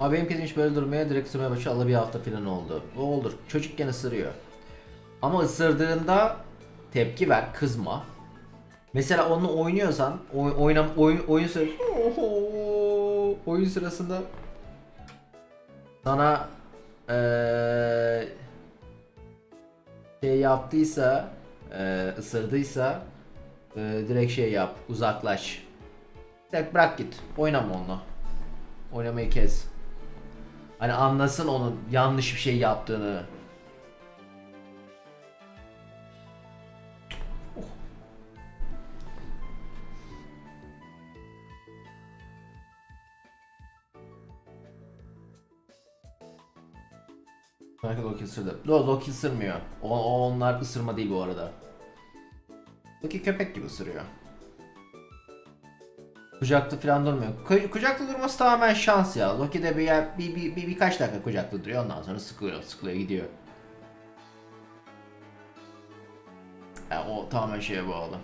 Ama benim kedim hiç böyle durmaya direkt ısırmaya başladı. bir hafta falan oldu. O olur. Çocukken ısırıyor. Ama ısırdığında tepki ver, kızma. Mesela onunla oynuyorsan, oy, oynam, oyun, oyun sırası, oyun sırasında sana eee şey yaptıysa, eee ısırdıysa eee, direkt şey yap, uzaklaş. Direkt bırak git, oynama onunla. Oynamayı kes. Hani anlasın onun yanlış bir şey yaptığını. Belki Loki ısırdı. Lo Loki ısırmıyor. O, o onlar ısırma değil bu arada. Loki köpek gibi ısırıyor. Kucakta falan durmuyor. Ku- kucakta durması tamamen şans ya. Loki de bir, yer- bir, bir, bir, birkaç dakika kucakta duruyor ondan sonra sıkılıyor, sıkılıyor gidiyor. Ya o tamamen şeye bağlı.